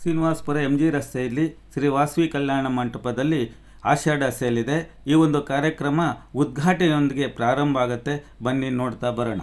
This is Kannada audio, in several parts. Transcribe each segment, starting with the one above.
ಶ್ರೀನಿವಾಸಪುರ ಎಂ ಜಿ ರಸ್ತೆಯಲ್ಲಿ ಶ್ರೀ ವಾಸವಿ ಕಲ್ಯಾಣ ಮಂಟಪದಲ್ಲಿ ಆಷಾಢ ಸೇಲಿದೆ. ಈ ಒಂದು ಕಾರ್ಯಕ್ರಮ ಉದ್ಘಾಟನೆಯೊಂದಿಗೆ ಪ್ರಾರಂಭ ಆಗುತ್ತೆ. ಬನ್ನಿ ನೋಡ್ತಾ ಬರೋಣ.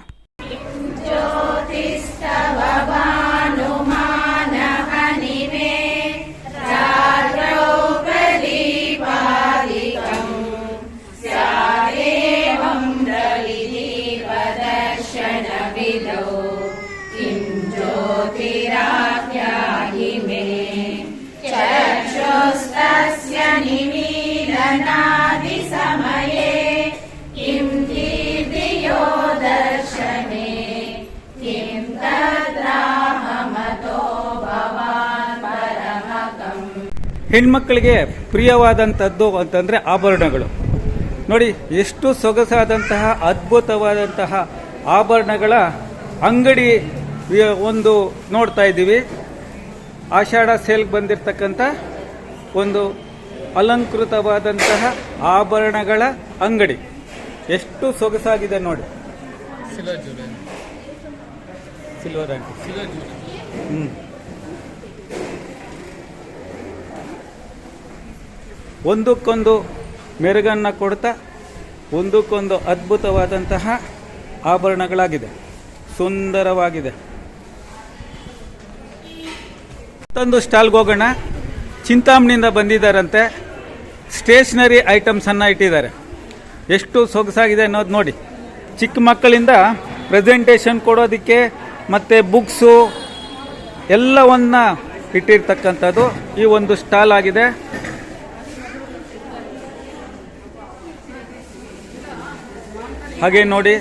ಹೆಣ್ಮಕ್ಕಳಿಗೆ ಪ್ರಿಯವಾದಂಥದ್ದು ಅಂತಂದರೆ ಆಭರಣಗಳು. ನೋಡಿ, ಎಷ್ಟು ಸೊಗಸಾದಂತಹ, ಅದ್ಭುತವಾದಂತಹ ಆಭರಣಗಳ ಅಂಗಡಿ ಒಂದು ನೋಡ್ತಾ ಇದ್ದೀವಿ. ಆಷಾಢ ಸೇಲ್ಗೆ ಬಂದಿರತಕ್ಕಂಥ ಒಂದು ಅಲಂಕೃತವಾದಂತಹ ಆಭರಣಗಳ ಅಂಗಡಿ. ಎಷ್ಟು ಸೊಗಸಾಗಿದೆ ನೋಡಿ. ಸಿಲ್ವರ್. ಒಂದಕ್ಕೊಂದು ಮೆರುಗನ್ನ ಕೊಡ್ತಾ, ಒಂದಕ್ಕೊಂದು ಅದ್ಭುತವಾದಂತಹ ಆಭರಣಗಳಾಗಿದೆ. ಸುಂದರವಾಗಿದೆ. ಮತ್ತೊಂದು ಸ್ಟಾಲ್ಗೆ ಹೋಗೋಣ. ಚಿಂತಾಮಣಿಯಿಂದ ಬಂದಿದ್ದಾರಂತೆ. ಸ್ಟೇಷನರಿ ಐಟಮ್ಸನ್ನು ಇಟ್ಟಿದ್ದಾರೆ. ಎಷ್ಟು ಸೊಗಸಾಗಿದೆ ಅನ್ನೋದು ನೋಡಿ. ಚಿಕ್ಕ ಮಕ್ಕಳಿಂದ ಪ್ರೆಸೆಂಟೇಷನ್ ಕೊಡೋದಕ್ಕೆ ಮತ್ತು ಬುಕ್ಸು ಎಲ್ಲವನ್ನ ಇಟ್ಟಿರ್ತಕ್ಕಂಥದ್ದು ಈ ಒಂದು ಸ್ಟಾಲ್ ಆಗಿದೆ. ಹಾಗೆ ನೋಡಿ.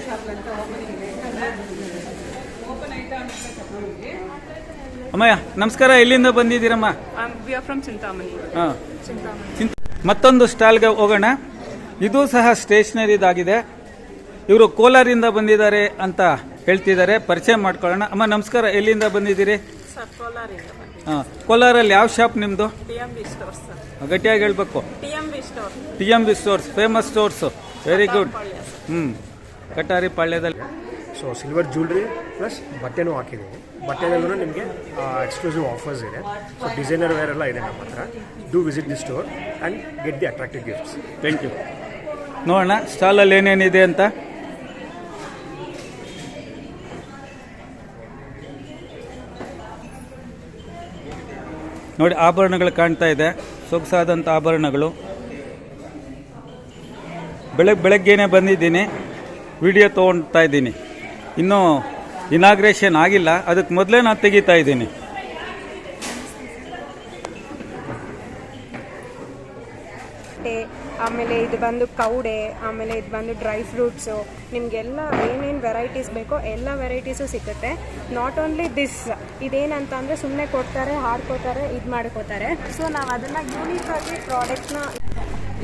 ಅಮ್ಮಯ್ಯ ನಮಸ್ಕಾರ ಎಲ್ಲಿಂದ ಬಂದಿದ್ದೀರಮ್ಮ? ಚಿಂತಾಮಣಿ ಚಿಂತಾಮಣಿ. ಹಾಂ. ಮತ್ತೊಂದು ಸ್ಟಾಲ್ಗೆ ಹೋಗೋಣ. ಇದು ಸಹ ಸ್ಟೇಷನರಿದಾಗಿದೆ. ಇವರು ಕೋಲಾರಿಂದ ಬಂದಿದ್ದಾರೆ ಅಂತ ಹೇಳ್ತಿದ್ದಾರೆ. ಪರಿಚಯ ಮಾಡ್ಕೊಳ್ಳೋಣ. ಅಮ್ಮ ನಮಸ್ಕಾರ. ಎಲ್ಲಿಂದ ಬಂದಿದ್ದೀರಿ. ಹಾಂ ಕೋಲಾರಲ್ಲಿ ಯಾವ ಶಾಪ್ ನಿಮ್ಮದು. ಗಟ್ಟಿಯಾಗಿ ಹೇಳ್ಬೇಕು. T M B stores famous stores. Very good. ಹ್ಞೂ ಕಟಾರಿ ಪಾಳ್ಯದಲ್ಲಿ. ಸೊ ಸಿಲ್ವರ್ ಜ್ಯುವೆಲ್ರಿ ಪ್ಲಸ್ ಬಟ್ಟೆನೂ ಹಾಕಿದ್ದೀವಿ. ಬಟ್ಟೆನಲ್ಲೂ ನಿಮಗೆ ಎಕ್ಸ್ಕ್ಲೂಸಿವ್ ಆಫರ್ಸ್ ಇದೆ. ಸೊ ಡಿಸೈನರ್ ವೇರ್ ಎಲ್ಲ ಇದೆ ನಮ್ಮ ಹತ್ರ. Do visit the store and get the attractive gifts thank you ನೋಡೋಣ ಸ್ಟಾಲಲ್ಲಿ ಏನೇನಿದೆ ಅಂತ. ನೋಡಿ, ಆಭರಣಗಳು ಕಾಣ್ತಾ ಇದೆ. ಸೊಗಸಾದಂಥ ಆಭರಣಗಳು. ಬೆಳಗ್ಗೆ ಬೆಳಗ್ಗೆನೆ ಬಂದಿದ್ದೀನಿ. ವಿಡಿಯೋ ತೊಗೊಳ್ತಾ ಇದ್ದೀನಿ. ಇನ್ನೂ ಇನಾಗ್ರೇಷನ್ ಆಗಿಲ್ಲ. ಅದಕ್ಕೆ ಮೊದಲೇ ನಾನು ತೆಗಿತಾ ಇದ್ದೀನಿ. ಆಮೇಲೆ ಇದು ಬಂದು ಕೌಡೆ ಆಮೇಲೆ ಇದು ಬಂದು ಡ್ರೈ ಫ್ರೂಟ್ಸು ನಿಮಗೆಲ್ಲ ಏನೇನು ವೆರೈಟೀಸ್ ಬೇಕೋ ಎಲ್ಲ ವೆರೈಟೀಸು ಸಿಗುತ್ತೆ. ನಾಟ್ ಓನ್ಲಿ ದಿಸ್ ಇದೇನಂತ ಅಂದರೆ ಸುಮ್ಮನೆ ಕೊಡ್ತಾರೆ ಹಾಡ್ಕೋತಾರೆ ಇದು ಮಾಡ್ಕೋತಾರೆ. ಸೊ ನಾವು ಅದನ್ನು ಯೂನಿಕ್ ಆಗಿ ಪ್ರಾಡಕ್ಟ್ನ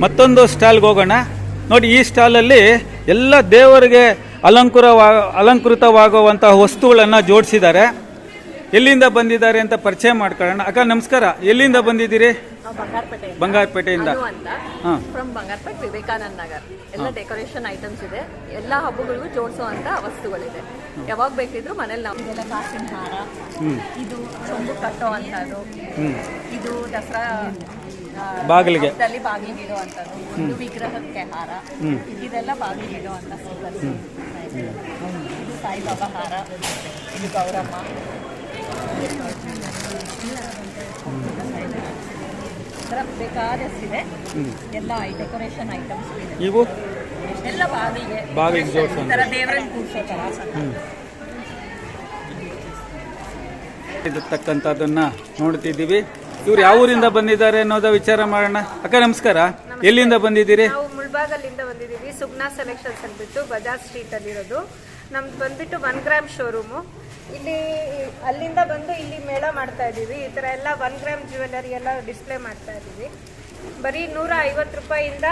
ಮತ್ತೊಂದು ಸ್ಟಾಲ್ಗೆ ಹೋಗೋಣ. ನೋಡಿ ಈ ಸ್ಟಾಲಲ್ಲಿ ಎಲ್ಲ ದೇವರಿಗೆ ಅಲಂಕೃತವಾ ಅಲಂಕೃತವಾಗುವಂತಹ ವಸ್ತುಗಳನ್ನು ಜೋಡಿಸಿದ್ದಾರೆ. ಎಲ್ಲಿಂದ ಬಂದಿದ್ದಾರೆ ಅಂತ ಪರಿಚಯ ಮಾಡ್ಕೊಳ್ಳೋಣ. ಅಕ್ಕ ನಮಸ್ಕಾರ. ಎಲ್ಲಿಂದ ಬಂದಿದ್ದೀರಿ? ಬಂಗಾರಪೇಟೆಯಿಂದ. ಅಂತ. ಫ್ರಮ್ ಬಂಗಾರಪೇಟೆ ವಿವೇಕಾನಂದ ನಗರ್. ಎಲ್ಲ ಡೆಕೋರೇಷನ್ ಐಟಮ್ಸ್ ಇದೆ. ಎಲ್ಲ ಹಬ್ಬಗಳಿಗೂ ಜೋಡಿಸುವಂತ ವಸ್ತುಗಳಿದೆ. ಯಾವಾಗ ಬೇಕಿದ್ರು ಮನೇಲಿ ನಾವು ಇದೆಲ್ಲ ಕಾಸಿನ ಹಾರ. ಇದು ಸೊಂಬು ಕಟ್ಟೋ ಅಂಥದ್ದು ಇದು ದಸರಾ ಬಾಗಿಲಿಗೆ. ಹಬ್ಬದಲ್ಲಿ ಬಾಗಿಲಿಗೆ ಇಡೋ ಅಂಥದ್ದು ವಿಗ್ರಹಕ್ಕೆ ಹಾರ. ಇದೆಲ್ಲ ಬಾಗಿಲಿಗೆ ಇಡೋ ಅಂತ ಇದು ಸಾಯಿಬಾಬಾ ಹಾರ ಇದು ಗೌರಮ್ಮ. ಈ ಥರ ಬೇಕಾದಷ್ಟಿದೆ. ಎಲ್ಲ ಡೆಕೋರೇಷನ್ ಐಟಮ್ಸ್ ಇದೆ. ಇವು? ಎಲ್ಲ ಬಾಗಿಲಿಗೆ ಬಾಗಿಲಿಗೆ ಜೋಡ್ಸೋ ಈ ಥರ ದೇವರನ್ನ ಕೂರಿಸೋ ಥರ ಇರತಕ್ಕಂಥದ್ದನ್ನ ನೋಡ್ತಿದ್ದೀವಿ. ಇವ್ರು ಯಾವ ಊರಿಂದ ಬಂದಿದ್ದಾರೆ ಅನ್ನೋದ ವಿಚಾರ ಮಾಡೋಣ. ಅಕ್ಕ ನಮಸ್ಕಾರ. ಎಲ್ಲಿಂದ ಬಂದಿದ್ದೀರಿ? ನಾವು ಮುಳ್ಬಾಗಲ್ಲಿಂದ ಬಂದಿದ್ದೀವಿ. ಸುಗ್ನಾ ಸೆಲೆಕ್ಷನ್ಸ್ ಅಂದ್ಬಿಟ್ಟು ಬಜಾಜ್ ಸ್ಟ್ರೀಟ್ ಅಲ್ಲಿರೋದು ನಮ್ದು ಬಂದ್ಬಿಟ್ಟು ಒನ್ ಗ್ರಾಮ್ ಶೋರೂಮು ಇಲ್ಲಿ ಅಲ್ಲಿಂದ ಬಂದು ಇಲ್ಲಿ ಮೇಳ ಮಾಡ್ತಾ ಇದ್ದೀವಿ. ಈ ಥರ ಎಲ್ಲ ಒನ್ ಗ್ರಾಮ್ ಜ್ಯುವೆಲರಿ ಎಲ್ಲ ಡಿಸ್ಪ್ಲೇ ಮಾಡ್ತಾ ಇದ್ದೀವಿ. ಬರೀ ನೂರ ಐವತ್ತು ರೂಪಾಯಿಂದ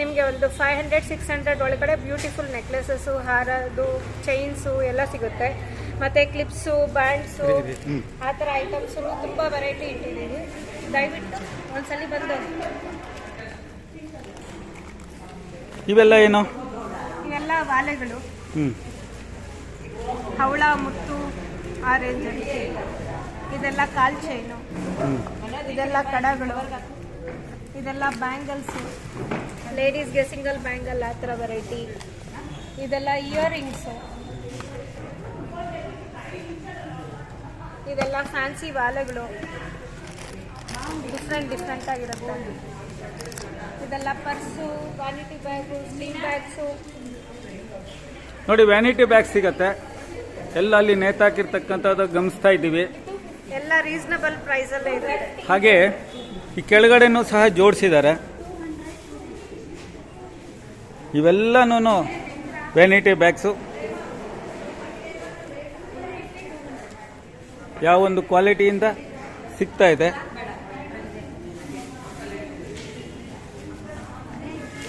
ನಿಮಗೆ ಒಂದು ಫೈವ್ ಹಂಡ್ರೆಡ್ ಸಿಕ್ಸ್ ಹಂಡ್ರೆಡ್ ಒಳಗಡೆ ಬ್ಯೂಟಿಫುಲ್ ನೆಕ್ಲೆಸಸ್ಸು ಹಾರದು ಚೈನ್ಸು ಎಲ್ಲ ಸಿಗುತ್ತೆ. ಮತ್ತು ಕ್ಲಿಪ್ಸು ಬ್ಯಾಂಡ್ಸು ಆ ಥರ ಐಟಮ್ಸು ತುಂಬ ವೆರೈಟಿ ಇಟ್ಟಿದ್ದೀವಿ. ದಯವಿಟ್ಟು ಒಂದ್ಸಲಿ ಬಂದು ಇವೆಲ್ಲ ಏನು? ಇವೆಲ್ಲ ವಾಲೆಗಳು. ಹ್ಮ್. ಹವಳ ಮುತ್ತು ಆರೆಂಜ್ ಇದೆಲ್ಲ ಕಾಲ್ ಚೈನು ಇದೆಲ್ಲ ಕಡಗಳು. ಇದೆಲ್ಲ ಬ್ಯಾಂಗಲ್ಸ್. ಲೇಡೀಸ್ಗೆ ಸಿಂಗಲ್ ಬ್ಯಾಂಗಲ್ ಆ ಥರ ವೆರೈಟಿ ಇದೆಲ್ಲ ಇಯರಿಂಗ್ಸ್ ಇದೆಲ್ಲ ಫ್ಯಾನ್ಸಿ ವಾಲೆಗಳು. ಡಿಫ್ರೆಂಟ್ ಡಿಫ್ರೆಂಟ್ ಆಗಿರುತ್ತೆ. ಇದೆಲ್ಲ purse vanity bag sling bags ನೋಡಿ ವ್ಯಾನಿಟಿ ಬ್ಯಾಗ್ ಸಿಗತ್ತೆ. ಎಲ್ಲ ಅಲ್ಲಿ ನೇತಾಕಿರ್ತಕ್ಕಂಥದ್ದು ಗಮನಿಸ್ತಾ ಇದ್ದೀವಿ. ಎಲ್ಲ ರೀಸನಬಲ್ ಪ್ರೈಸಲ್ಲೇ ಇದೆ. ಹಾಗೆ ಈ ಕೆಳಗಡೆನೂ ಸಹ ಜೋಡಿಸಿದ್ದಾರೆ. ಇವೆಲ್ಲನೂ ವ್ಯಾನಿಟಿ ಬ್ಯಾಗ್ಸು ಯಾವೊಂದು ಕ್ವಾಲಿಟಿಯಿಂದ ಸಿಗ್ತಾ ಇದೆ.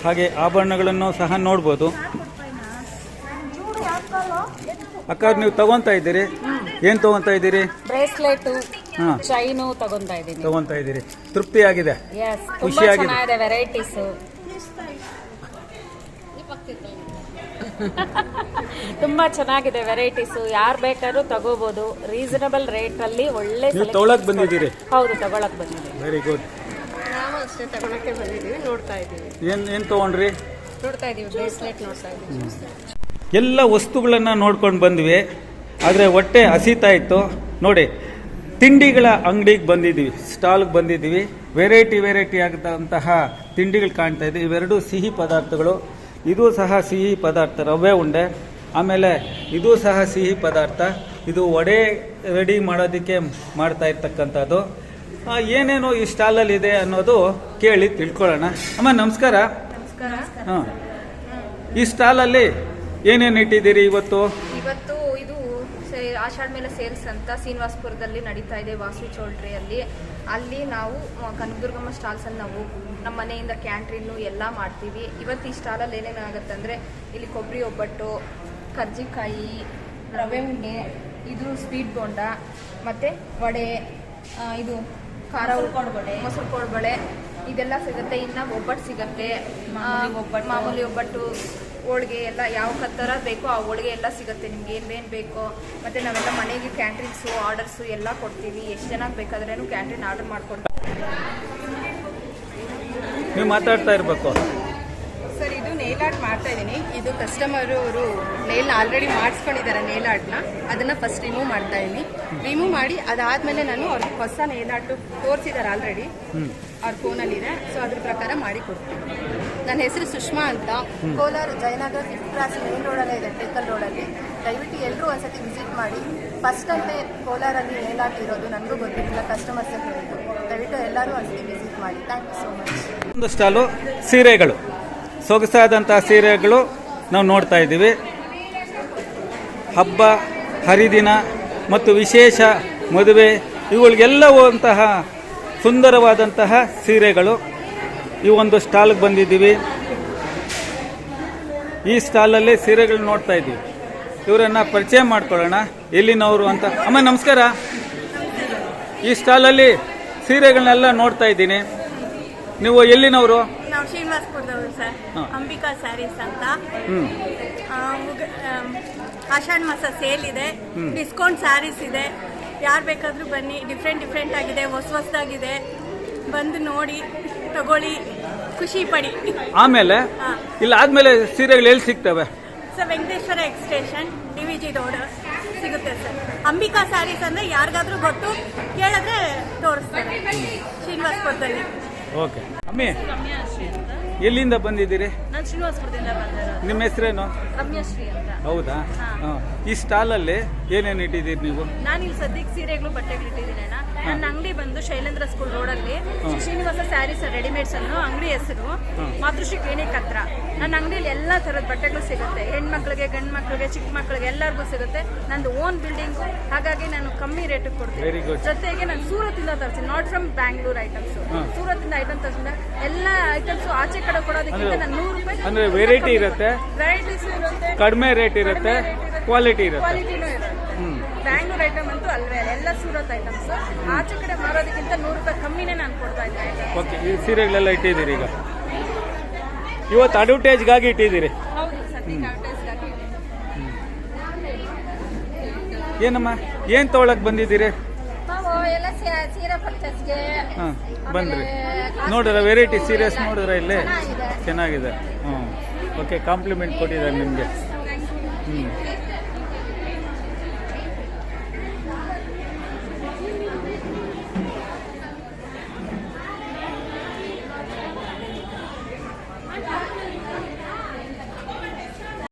ಹಾಗೆ ಆಭರಣಗಳನ್ನು ಸಹ ನೋಡ್ಬೋದು. ಅಕ್ಕ ನೀವು ತಗೊಂತಾ ಇದ್ದೀರಿ? ಏನು ತಗೊಂತಾ ಇದ್ದೀರಿ? ಬ್ರೇಸ್ಲೆಟ್ ಚೈನು ತಗೊಂತಾ ಇದ್ದೀನಿ. ತಗೊಂತಾ ಇದ್ದೀರಿ. ತೃಪ್ತಿಯಾಗಿದೆ? ಆಗಿದೆ ತುಂಬಾ ಖುಷಿಯಾಗಿದೆ. ಚೆನ್ನಾಗಿದೆ ವೆರೈಟೀಸ್. ತುಂಬಾ ಚೆನ್ನಾಗಿದೆ ವೆರೈಟೀಸ್. ಯಾರು ಬೇಕಾದ್ರೂ ತಗೋಬಹುದು ರೀಸನಬಲ್ ರೇಟ್ ಅಲ್ಲಿ ಒಳ್ಳೆ selection ಬಂದಿದ್ದೀರಿ? ಹೌದು ತಗೊಳಕ್ ಬಂದಿದೆ ವೆರಿ ಗುಡ್ ನಾವು ಅಷ್ಟೇ ತಗೊಳಕ್ಕೆ ಬಂದಿದ್ದೀವಿ ನೋಡ್ತಾ ಇದ್ದೀವಿ. ಏನು ಏನು ತಗೊಂಡ್ರಿ? ನೋಡ್ತಾ ಇದ್ದೀವಿ ಬ್ರೇಸ್ಲೆಟ್ ನೋಡ್ತಾ ಇದ್ದೀವಿ. ಎಲ್ಲ ವಸ್ತುಗಳನ್ನು ನೋಡ್ಕೊಂಡು ಬಂದ್ವಿ ಆದರೆ ಹೊಟ್ಟೆ ಹಸಿತಾ ಇತ್ತು. ನೋಡಿ ತಿಂಡಿಗಳ ಅಂಗಡಿಗೆ ಬಂದಿದ್ದೀವಿ ಸ್ಟಾಲ್ಗೆ ಬಂದಿದ್ದೀವಿ. ವೆರೈಟಿ ವೆರೈಟಿ ಆಗದಂತಹ ತಿಂಡಿಗಳು ಕಾಣ್ತಾ ಇದೆ. ಇವೆರಡು ಸಿಹಿ ಪದಾರ್ಥಗಳು. ಇದು ಸಹ ಸಿಹಿ ಪದಾರ್ಥ ರವೆ ಉಂಡೆ. ಆಮೇಲೆ ಇದು ಸಹ ಸಿಹಿ ಪದಾರ್ಥ. ಇದು ವಡೆ ರೆಡಿ ಮಾಡೋದಕ್ಕೆ ಮಾಡ್ತಾ ಇರ್ತಕ್ಕಂಥದ್ದು. ಏನೇನು ಈ ಸ್ಟಾಲಲ್ಲಿ ಇದೆ ಅನ್ನೋದು ಕೇಳಿ ತಿಳ್ಕೊಳ್ಳೋಣ. ಅಮ್ಮ ನಮಸ್ಕಾರ. ಹಾಂ. ಈ ಸ್ಟಾಲಲ್ಲಿ ಏನೇನು ಇಟ್ಟಿದ್ದೀರಿ ಇವತ್ತು? ಇವತ್ತು ಇದು ಆಷಾಢ ಮೇಲೆ ಸೇಲ್ಸ್ ಅಂತ ಶ್ರೀನಿವಾಸಪುರದಲ್ಲಿ ನಡೀತಾ ಇದೆ ವಾಸು ಚೌಲ್ಟ್ರಿ ಅಲ್ಲಿ ನಾವು ಕನಕದುರ್ಗಮ್ಮ ಸ್ಟಾಲ್ಸ್ ಸ್ಟಾಲ್ಸಲ್ಲಿ ನಾವು ನಮ್ಮ ಮನೆಯಿಂದ ಕ್ಯಾಂಟ್ರಿನ್ನು ಎಲ್ಲ ಮಾಡ್ತೀವಿ. ಇವತ್ತು ಈ ಸ್ಟಾಲಲ್ಲಿ ಏನೇನಾಗತ್ತೆ ಅಂದ್ರೆ ಇಲ್ಲಿ ಕೊಬ್ಬರಿ ಒಬ್ಬಟ್ಟು ಕರ್ಜಿಕಾಯಿ ರವೆ ಉಂಡೆ ಇದು ಸ್ವೀಟ್ ಬೋಂಡ ಮತ್ತು ವಡೆ ಇದು ಖಾರ ಉಳ್ಕೊಂಡ್ಬಳೆ ಮೊಸರು ಕೊಡ್ಬಳೆ ಇದೆಲ್ಲ ಸಿಗುತ್ತೆ. ಇನ್ನು ಒಬ್ಬಟ್ಟು ಸಿಗುತ್ತೆ. ಒಬ್ಬಟ್ಟು. ಮಾಮೂಲಿ ಒಬ್ಬಟ್ಟು ಹೋಳಿಗೆ ಎಲ್ಲ ಯಾವ ಥರ ಬೇಕೋ ಆ ಹೋಳಿಗೆ ಎಲ್ಲ ಸಿಗುತ್ತೆ. ನಿಮ್ಗೆ ಏನೇನು ಬೇಕೋ. ಮತ್ತು ನಾವೆಲ್ಲ ಮನೆಗೆ ಕ್ಯಾಂಟೀನ್ಸು ಆರ್ಡರ್ಸು ಎಲ್ಲ ಕೊಡ್ತೀವಿ. ಎಷ್ಟು ಜನಕ್ಕೆ ಬೇಕಾದ್ರೂ ಕ್ಯಾಂಟೀನ್ ಆರ್ಡರ್ ಮಾಡ್ಕೊಡ್ತೀವಿ. ನೀವು ಮಾತಾಡ್ತಾ ಇರಬೇಕು. ಸರ್ ಇದು ನೇಲ್ ಆರ್ಟ್ ಮಾಡ್ತಾ ಇದ್ದೀನಿ. ಇದು ಕಸ್ಟಮರ್ ಅವರು ನೇಲ್ ಆಲ್ರೆಡಿ ಮಾಡಿಸ್ಕೊಂಡಿದ್ದಾರೆ ನೇಲ್ ಆರ್ಟ್ನ ಅದನ್ನ ಫಸ್ಟ್ ರಿಮೂವ್ ಮಾಡ್ತಾ ಇದ್ದೀನಿ. ರಿಮೂವ್ ಮಾಡಿ ಅದಾದ್ಮೇಲೆ ನಾನು ಅವ್ರಿಗೆ ಹೊಸ ನೇಲ್ ಆರ್ಟ್ ತೋರಿಸಿದ್ದಾರೆ ಆಲ್ರೆಡಿ ಅವ್ರ ಫೋನಲ್ಲಿದೆ ಸೊ ಅದ್ರ ಪ್ರಕಾರ ಮಾಡಿ ಕೊಡ್ತೀನಿ. ನನ್ನ ಹೆಸರು ಸುಷ್ಮಾ ಅಂತ. Kolar Jayanagar fifth cross main ರೋಡಲ್ಲೇ ಇದೆ ಟೆಕ್ಕಲ್ ರೋಡಲ್ಲಿ ದಯವಿಟ್ಟು ಎಲ್ಲರೂ ಒಂದ್ಸತಿ ವಿಸಿಟ್ ಮಾಡಿ. ಫಸ್ಟ್ ಅಂತೆ ಕೋಲಾರಲ್ಲಿ ನೇಲ್ ಆರ್ಟ್ ಇರೋದು ನನಗೂ ಗೊತ್ತಿರಲಿಲ್ಲ ಕಸ್ಟಮರ್ಸ್ ಹೇಳಿದ್ದು ದಯವಿಟ್ಟು ಎಲ್ಲರೂ ಒಂದ್ಸತಿ ವಿಸಿಟ್ ಮಾಡಿ. ಥ್ಯಾಂಕ್ ಯು ಸೋ ಮಚ್ ಒಂದು ಸ್ಟಾಲು ಸೀರೆಗಳು. ಸೊಗಸಾದಂತಹ ಸೀರೆಗಳು ನಾವು ನೋಡ್ತಾ ಇದ್ದೀವಿ. ಹಬ್ಬ, ಹರಿದಿನ ಮತ್ತು ವಿಶೇಷ ಮದುವೆ ಇವುಗಳಿಗೆಲ್ಲವೂ ಅಂತಹ ಸುಂದರವಾದಂತಹ ಸೀರೆಗಳು. ಈ ಒಂದು ಸ್ಟಾಲ್ಗೆ ಬಂದಿದ್ದೀವಿ. ಈ ಸ್ಟಾಲಲ್ಲಿ ಸೀರೆಗಳನ್ನ ನೋಡ್ತಾ ಇದ್ದೀವಿ. ಇವರನ್ನ ಪರಿಚಯ ಮಾಡ್ಕೊಳ್ಳೋಣ. ಎಲ್ಲಿನವರು ಅಂತ. ಅಮ್ಮ, ನಮಸ್ಕಾರ. ಈ ಸ್ಟಾಲಲ್ಲಿ ಸೀರೆಗಳನ್ನೆಲ್ಲ ನೋಡ್ತಾ ಇದ್ದೀನಿ. ನೀವು ಎಲ್ಲಿನವರು? ನಾವು ಶ್ರೀನಿವಾಸಪುರದವರು ಸರ್. ಅಂಬಿಕಾ ಸ್ಯಾರೀಸ್ ಅಂತ. ಆಷಾಢ ಮಾಸ ಸೇಲ್ ಇದೆ. ಡಿಸ್ಕೌಂಟ್ ಸ್ಯಾರೀಸ್ ಇದೆ. ಯಾರು ಬೇಕಾದರೂ ಬನ್ನಿ. ಡಿಫ್ರೆಂಟ್ ಡಿಫ್ರೆಂಟ್ ಆಗಿದೆ. ಹೊಸ ಹೊಸದಾಗಿದೆ. ಬಂದು ನೋಡಿ ತಗೊಳ್ಳಿ. ಖುಷಿ ಪಡಿ. ಆಮೇಲೆ. ಇಲ್ಲ ಆದ್ಮೇಲೆ ಸೀರೆಗಳು ಎಲ್ಲಿ ಸಿಗ್ತವೆ? Sir Venkateshwara extension D V G road ಸಿಗುತ್ತೆ ಸರ್. ಅಂಬಿಕಾ ಸ್ಯಾರೀಸ್ ಅಂದರೆ ಯಾರಿಗಾದ್ರೂ ಗೊತ್ತು ಕೇಳಿದ್ರೆ ತೋರಿಸ್ತಾರೆ ಶ್ರೀನಿವಾಸಪುರದಲ್ಲಿ ಓಕೆ. ಅಮ್ಮಿ ಎಲ್ಲಿಂದ ಬಂದಿದ್ದೀರಿ? ನಿಮ್ಮ ಹೆಸರೇನು? ರಮ್ಯಶ್ರೀ ಅಂತ. ಹೌದಾ? ಈ ಈ ಸ್ಟಾಲಲ್ಲಿ ಏನೇನು ಇಟ್ಟಿದ್ದೀರಿ ನೀವು? ನಾನು ಇಲ್ಲಿ ಸದ್ಯಕ್ಕೆ ಸೀರೆಗಳು ಬಟ್ಟೆಗಳು ಇಟ್ಟಿದ್ದೀನಿ ನನ್ನ ಅಂಗಡಿ ಬಂದು ಶೈಲೇಂದ್ರ ಸ್ಕೂಲ್ ರೋಡಲ್ಲಿ ಅಲ್ಲಿ ಶ್ರೀನಿವಾಸ ಸ್ಯಾರೀಸ್ ರೆಡಿಮೇಡ್ಸ್ ಅನ್ನೋ ಅಂಗಡಿ ಹೆಸರು ಮಾತೃಶ್ರೀ ಕ್ಲಿನಿಕ್ ಹತ್ರ. ನನ್ನ ಅಂಗಡಿಯಲ್ಲಿ ಎಲ್ಲ ಥರದ ಬಟ್ಟೆಗಳು ಸಿಗುತ್ತೆ. ಹೆಣ್ಮಕ್ಳಿಗೆ ಗಂಡು ಮಕ್ಳಿಗೆ ಚಿಕ್ಕ ಮಕ್ಳಿಗೆ ಎಲ್ಲರಿಗೂ ಸಿಗುತ್ತೆ. ನಂದು ಓನ್ ಬಿಲ್ಡಿಂಗ್ ಹಾಗಾಗಿ ನಾನು ಕಮ್ಮಿ ರೇಟಿಗೆ ಕೊಡ್ತೀನಿ. ಜೊತೆಗೆ ನಾನು ಸೂರತ್ತಿಂದ ತರಿಸ್ತೀನಿ. ನಾಟ್ ಫ್ರಮ್ ಬ್ಯಾಂಗ್ಳೂರ್ ಐಟಮ್ಸ್ ಸೂರತ್ತಿಂದ ಐಟಮ್ ತರಿಸಿದ ಎಲ್ಲ ಐಟಮ್ಸ್ ಆಚೆ ಕಡೆ ಕೊಡೋದಕ್ಕಿಂತ ನಾನು ನೂರು ರೂಪಾಯಿ ಅಂದ್ರೆ ವೆರೈಟಿ ಇರುತ್ತೆ? ವೆರೈಟೀಸ್ ಇರುತ್ತೆ. ಕಡಿಮೆ ರೇಟ್ ಇರುತ್ತೆ. ಕ್ವಾಲಿಟಿ ಇರುತ್ತೆ. ಕ್ವಾಲಿಟಿನೂ ಇರುತ್ತೆ. ಬ್ಯಾಂಗ್ಳೂರ್ ಐಟಮ್ ಅಂತೂ ಅಲ್ವೇ ಅಲ್ಲ ಎಲ್ಲ ಸೂರತ್ ಐಟಮ್ಸ್ ಆಚೆ ಕಡೆ ಮಾರೋದಕ್ಕಿಂತ ನೂರು ರೂಪಾಯಿ ಕಮ್ಮಿನೇ ನಾನು ಕೊಡ್ತಾ ಇದ್ದೆ. ಓಕೆ ಈ ಸೀರೆಗಳೆಲ್ಲ ಇಟ್ಟಿದ್ದೀರಿ ಈಗ? ಇವತ್ತು ಅಡ್ವರ್ಟೈಸ್ಗಾಗಿ ಇಟ್ಟಿದ್ದೀರಿ. ಹೌದು ಸದ್ಯಕ್ಕೆ ಏನಮ್ಮ ಏನು ತೊಗೊಳಕ್ ಬಂದಿದ್ದೀರಿ? ನಾವು ಎಲ್ಲ ಸೀರೆ- ಸೀರೆ ಪರ್ಚೇಸ್ಗೆ ಹಾಂ ಬಂದ್ರಿ. ನೋಡಿದ್ರ ವೆರೈಟಿ ಸೀರಿಯಸ್ ನೋಡಿದ್ರ ಇಲ್ಲಿ? ಚೆನ್ನಾಗಿದೆ. ಹ್ಞೂ ಓಕೆ ಕಾಂಪ್ಲಿಮೆಂಟ್ ಕೊಟ್ಟಿದ್ದಾರೆ ನಿಮಗೆ. ಹ್ಞೂ